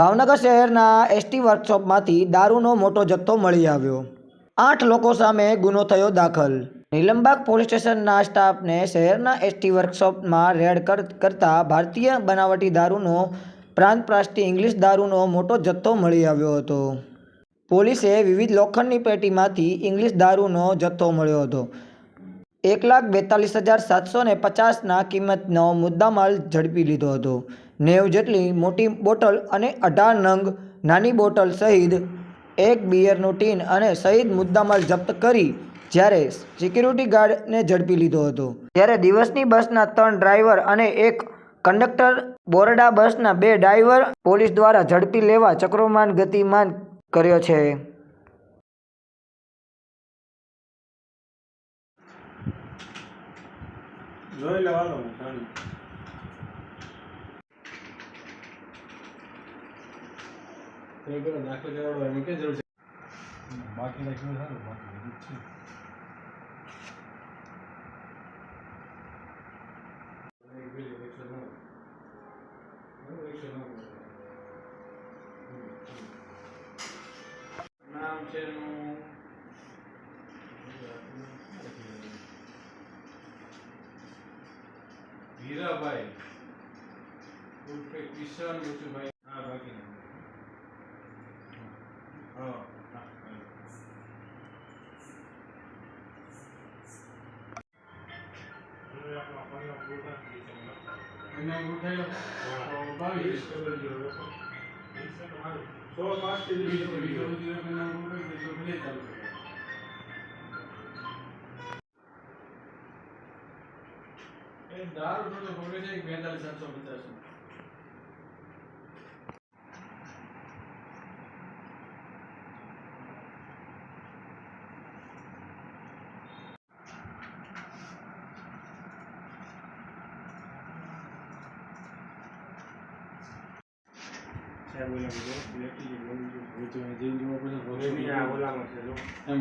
ભાવનગર શહેરના એસટી વર્કશોપમાંથી દારૂનો મોટો જથ્થો મળી આવ્યો. આઠ લોકો સામે ગુનો થયો દાખલ. નીલમબાગ પોલીસ સ્ટેશનના સ્ટાફને શહેરના એસટી વર્કશોપમાં રેડ કર, કરતા ભારતીય બનાવટી દારૂનો, પ્રાંત પ્રાસ્ટી ઇંગ્લિશ દારૂનો મોટો જથ્થો મળી આવ્યો હતો. પોલીસે વિવિધ લોખંડની પેટીમાંથી ઇંગ્લિશ દારૂનો જથ્થો મળ્યો હતો. એક લાખ બેતાલીસ હજાર સાતસો ને પચાસના કિંમતનો મુદ્દામાલ ઝડપી લીધો હતો. નેવ જેટલી મોટી બોટલ અને અઢાર નંગ નાની બોટલ સહિત એક બિયરનું ટીન અને સહિત મુદ્દામાલ જપ્ત કરી જ્યારે સિક્યુરિટી ગાર્ડને ઝડપી લીધો હતો. ત્યારે દિવસની બસના ત્રણ ડ્રાઈવર અને એક કંડક્ટર બોરડા બસના બે ડ્રાઈવર પોલીસ દ્વારા ઝડપી લેવા ચક્રોમાન ગતિમાન કર્યો છે. જોઈ લેવાનો તો પેલો દાખલો કરાવડો એમાં ક્યાં જરૂર છે બાકી રાખ્યું સારું બાકી બધું છે. નામ છે એનું હીરાભાઈ ઉર્ફે કિશન બચુભાઈ હા બાકી હા સો પાંચ ઉઠાય. તો ભલે ચાલુ એ દારૂ થોડો ભોગે છે બેતાલીસ સાતસો પચાસ સાહેબ બધો લેખી ગયો, બોલી. હવે તો જોવા પડશે. એમ